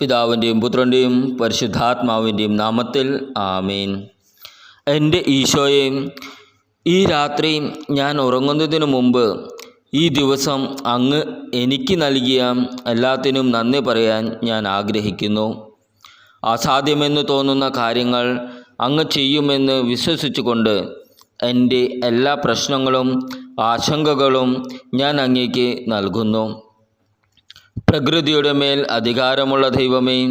പിതാവിന്റെയും പുത്രന്റെയും പരിശുദ്ധാത്മാവിന്റെയും നാമത്തിൽ ആമീൻ. എന്റെ ഈശോയെ ഈ രാത്രി ഞാൻ ഉറങ്ങുന്നതിന് മുമ്പ് ഈ ദിവസം അങ്ങ് എനിക്ക് നൽകിയ എല്ലാത്തിനും നന്ദി പറയാൻ ഞാൻ ആഗ്രഹിക്കുന്നു. അസാധ്യമെന്ന് തോന്നുന്ന കാര്യങ്ങൾ അങ്ങ് ചെയ്യുമെന്ന് വിശ്വസിച്ചുകൊണ്ട് എന്റെ എല്ലാ പ്രശ്നങ്ങളും ആശങ്കകളും ഞാൻ അങ്ങേക്ക് നൽകുന്നു. പ്രകൃതിയുടെ മേൽ അധികാരമുള്ള ദൈവമേ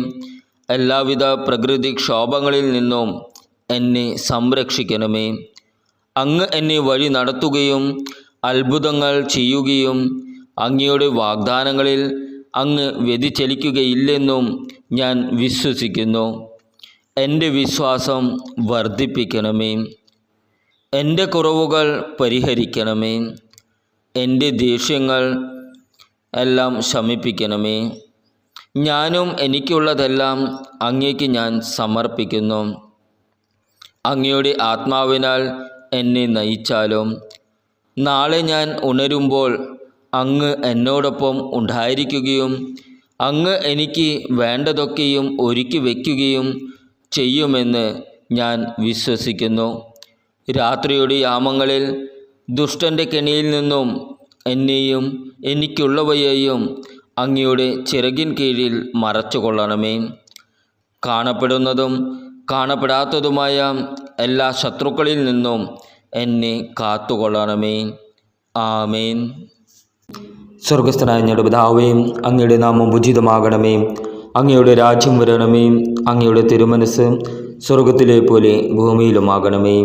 എല്ലാവിധ പ്രകൃതിക്ഷോഭങ്ങളിൽ നിന്നും എന്നെ സംരക്ഷിക്കണമേ. അങ്ങ് എന്നെ വഴി നടത്തുകയും അത്ഭുതങ്ങൾ ചെയ്യുകയും അങ്ങയുടെ വാഗ്ദാനങ്ങളിൽ അങ്ങ് വ്യതിചലിക്കുകയില്ലെന്നും ഞാൻ വിശ്വസിക്കുന്നു. എന്റെ വിശ്വാസം വർദ്ധിപ്പിക്കണമേ. എന്റെ കുറവുകൾ പരിഹരിക്കണമേ. എന്റെ ദേഷ്യങ്ങൾ എല്ലാം ശമിപ്പിക്കണമേ. ഞാനും എനിക്കുള്ളതെല്ലാം അങ്ങേക്ക് ഞാൻ സമർപ്പിക്കുന്നു. അങ്ങയുടെ ആത്മാവിനാൽ എന്നെ നയിച്ചാലും നാളെ ഞാൻ ഉണരുമ്പോൾ അങ്ങ് എന്നോടൊപ്പം ഉണ്ടായിരിക്കുകയും അങ്ങ് എനിക്ക് വേണ്ടതൊക്കെയും ഒരുക്കി വയ്ക്കുകയും ചെയ്യുമെന്ന് ഞാൻ വിശ്വസിക്കുന്നു. രാത്രിയുടെ യാമങ്ങളിൽ ദുഷ്ടന്റെ കെണിയിൽ നിന്നും എന്നെയും എനിക്കുള്ളവയെയും അങ്ങയുടെ ചിറകിൻ കീഴിൽ മറച്ചുകൊള്ളണമേ. കാണപ്പെടുന്നതും കാണപ്പെടാത്തതുമായ എല്ലാ ശത്രുക്കളിൽ നിന്നും എന്നെ കാത്തുകൊള്ളണമേ. ആമേൻ. സ്വർഗസ്ഥനായ ഞങ്ങളുടെ പിതാവേ അങ്ങയുടെ നാമം ഉചിതമാകണമേ. അങ്ങയുടെ രാജ്യം വരണമേ. അങ്ങയുടെ തിരുമനസ് സ്വർഗത്തിലെ പോലെ ഭൂമിയിലുമാകണമേ.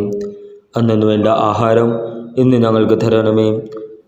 അന്നു വേണ്ട ആഹാരം ഇന്ന് ഞങ്ങൾക്ക് തരണമേ.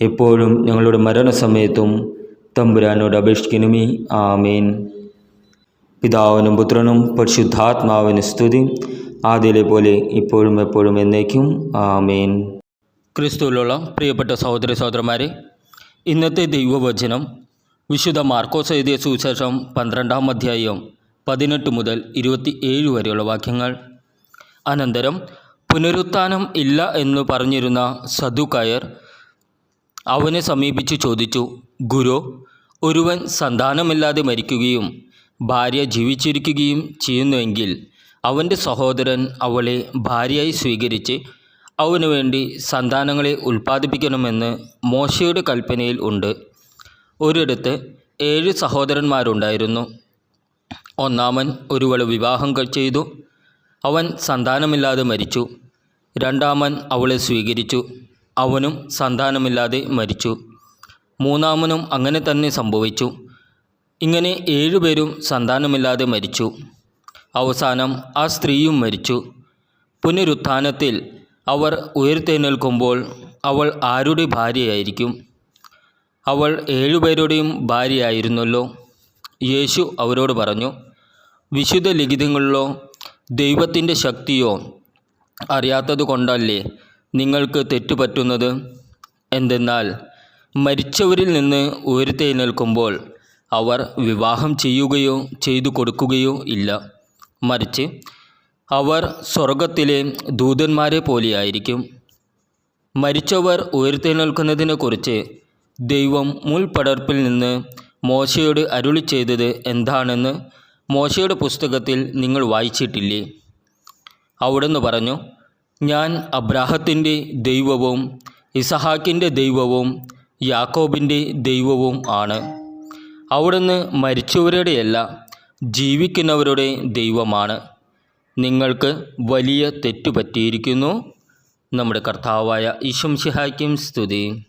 എപ്പോഴും ഞങ്ങളുടെ മരണസമയത്തും തമ്പുരാനോട് അപേക്ഷിക്കണമേ. ആമേൻ. പിതാവിനും പുത്രനും പരിശുദ്ധാത്മാവിന് സ്തുതി. ആദ്യയിലെ പോലെ ഇപ്പോഴും എപ്പോഴും എന്നേക്കും. ആമേൻ. ക്രിസ്തുവിലുള്ള പ്രിയപ്പെട്ട സഹോദരി സഹോദരന്മാരെ ഇന്നത്തെ ദൈവവചനം വിശുദ്ധ മാർക്കോസ് എഴുതിയ സുവിശേഷം പന്ത്രണ്ടാം അധ്യായം പതിനെട്ട് മുതൽ ഇരുപത്തി ഏഴ് വരെയുള്ള വാക്യങ്ങൾ. അനന്തരം പുനരുത്ഥാനം ഇല്ല എന്ന് പറഞ്ഞിരുന്ന സദുക്കായർ അവനെ സമീപിച്ചു ചോദിച്ചു ഗുരു ഒരുവൻ സന്താനമില്ലാതെ മരിക്കുകയും ഭാര്യ ജീവിച്ചിരിക്കുകയും ചെയ്യുന്നുവെങ്കിൽ അവന്റെ സഹോദരൻ അവളെ ഭാര്യയായി സ്വീകരിച്ച് അവനു വേണ്ടി സന്താനങ്ങളെ ഉൽപ്പാദിപ്പിക്കണമെന്ന് മോശയുടെ കൽപ്പനയിൽ ഉണ്ട്. ഒരിടത്ത് ഏഴ് സഹോദരന്മാരുണ്ടായിരുന്നു. ഒന്നാമൻ ഒരുവൾ വിവാഹം ചെയ്തു. അവൻ സന്താനമില്ലാതെ മരിച്ചു. രണ്ടാമൻ അവളെ സ്വീകരിച്ചു. അവനും സന്താനമില്ലാതെ മരിച്ചു. മൂന്നാമനും അങ്ങനെ തന്നെ സംഭവിച്ചു. ഇങ്ങനെ ഏഴുപേരും സന്താനമില്ലാതെ മരിച്ചു. അവസാനം ആ സ്ത്രീയും മരിച്ചു. പുനരുത്ഥാനത്തിൽ അവർ ഉയർത്തെഴുന്നേൽക്കുമ്പോൾ അവൾ ആരുടെ ഭാര്യയായിരിക്കും? അവൾ ഏഴുപേരുടെയും ഭാര്യയായിരുന്നല്ലോ. യേശു അവരോട് പറഞ്ഞു വിശുദ്ധ ലിഖിതങ്ങളിലോ ദൈവത്തിന്റെ ശക്തിയോ അറിയാത്തത് കൊണ്ടല്ലേ നിങ്ങൾക്ക് തെറ്റുപറ്റുന്നത്? എന്തെന്നാൽ മരിച്ചവരിൽ നിന്ന് ഉയർത്തെഴുന്നേൽക്കുമ്പോൾ അവർ വിവാഹം ചെയ്യുകയോ ചെയ്തു കൊടുക്കുകയോ ഇല്ല. മറിച്ച് അവർ സ്വർഗത്തിലെ ദൂതന്മാരെ പോലെയായിരിക്കും. മരിച്ചവർ ഉയർത്തെഴുന്നേൽക്കുന്നതിനെക്കുറിച്ച് ദൈവം മുൾപടർപ്പിൽ നിന്ന് മോശയോട് അരുളി ചെയ്തത് എന്താണെന്ന് മോശയുടെ പുസ്തകത്തിൽ നിങ്ങൾ വായിച്ചിട്ടില്ലേ? അവിടുന്ന് പറഞ്ഞു ഞാൻ അബ്രാഹത്തിന്റെ ദൈവവും ഇസഹാക്കിന്റെ ദൈവവും യാക്കോബിന്റെ ദൈവവും ആണ്. അവിടുന്ന് മരിച്ചവരുടെയല്ല ജീവിക്കുന്നവരുടെ ദൈവമാണ്. നിങ്ങൾക്ക് വലിയ തെറ്റുപറ്റിയിരിക്കുന്നു നമ്മുടെ കർത്താവായ ഈശംഷിഹായ്ക്കും സ്തുതി.